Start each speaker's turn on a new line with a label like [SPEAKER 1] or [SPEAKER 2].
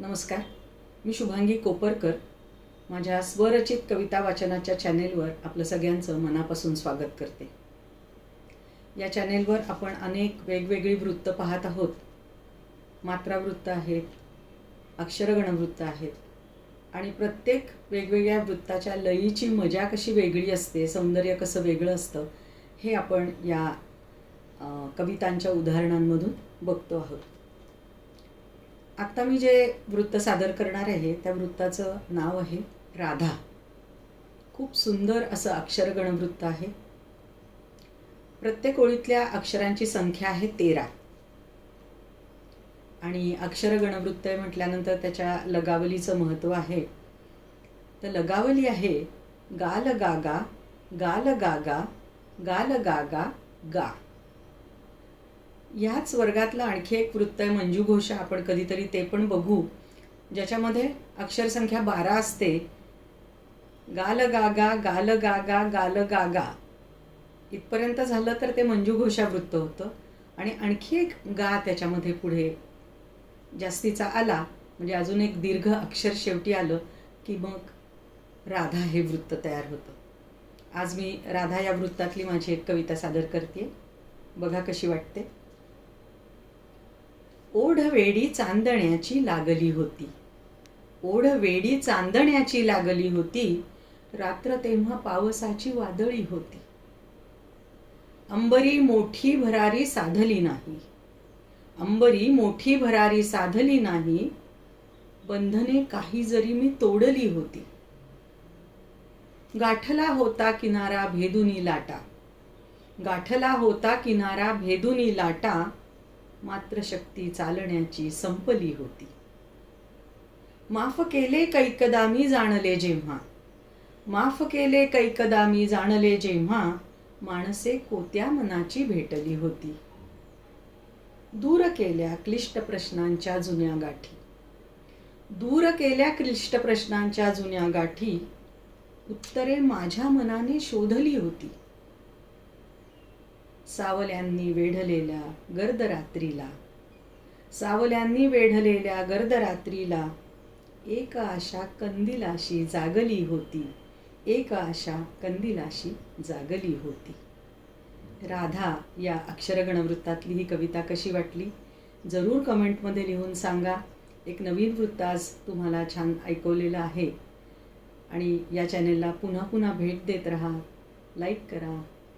[SPEAKER 1] नमस्कार. मी शुभांगी कोपरकर. माझ्या स्वरचित कविता वाचनाच्या चॅनेलवर आपलं सगळ्यांचं मनापासून स्वागत करते. या चॅनेलवर आपण अनेक वेगवेगळी वृत्त पाहत आहोत. मात्रावृत्त आहेत अक्षरगणवृत्त आहेत आणि प्रत्येक वेगवेगळ्या वृत्ताच्या लयीची मजा कशी वेगळी असते सौंदर्य कसं वेगळं असतं हे आपण या कवितांच्या उदाहरणांमधून बघतो आहोत. आत्ता मी जे वृत्त सादर करणार आहे त्या वृत्ताचं नाव आहे राधा. खूप सुंदर असं अक्षरगण वृत्त आहे. प्रत्येक ओळीतल्या अक्षरांची संख्या आहे तेरा. आणि अक्षरगण वृत्त म्हटल्यानंतर त्याच्या लगावलीचं महत्त्व आहे. तर लगावली आहे गाल गागा गाल गागा गाल गागा गा. ह्याच वर्गातलं आणखी एक वृत्त आहे मंजू घोषा आपण कधीतरी ते पण बघू. ज्याच्यामध्ये अक्षरसंख्या बारा असते. गाल गागा गाल गागा गाल गागा इथपर्यंत झालं तर ते मंजू घोषा वृत्त होतं. आणि आणखी एक गा त्याच्यामध्ये पुढे जास्तीचा आला. म्हणजे अजून एक दीर्घ अक्षर शेवटी आलं की मग राधा हे वृत्त तयार होतं. आज मी राधा या वृत्तातली माझी एक कविता सादर करते बघा कशी वाटते. ओढवेडी चांदण्याची लागली होती. ओढवेडी चांदण्याची लागली होती. रात्र तेव्हा पावसाची वादळी होती. अंबरी मोठी भरारी साधली नाही. अंबरी मोठी भरारी साधली नाही. बंधने काही जरी मी तोडली होती. गाठला होता किनारा भेदुनी लाटा. गाठला होता किनारा भेदुनी लाटा. मात्र शक्ती चालण्याची संपली होती. माफ केले कैकदा मी जाणले जेव्हा. माफ केले कैकदा मी जाणले जेव्हा माणसे कोत्या मनाची भेटली होती. दूर केल्या क्लिष्ट प्रश्नांच्या जुन्या गाठी. दूर केल्या क्लिष्ट प्रश्नांच्या जुन्या गाठी उत्तरे माझ्या मनाने शोधली होती. सावल्यांनी वेढलेल्या गर्द रात्रीला सावल्यांनी वेढलेल्या गर्द रात्रीला एक आशा कंदिलाशी जागली होती. एक आशा कंदिलाशी जागली होती. राधा या अक्षरगण वृत्तातली ही कविता कशी वाटली? जरूर कमेंटमध्ये लिहून सांगा. एक नवीन वृत्त आज तुम्हाला छान ऐकवलेलं आहे. आणि या चॅनेलला पुन्हा पुन्हा भेट देत राहा. लाईक करा.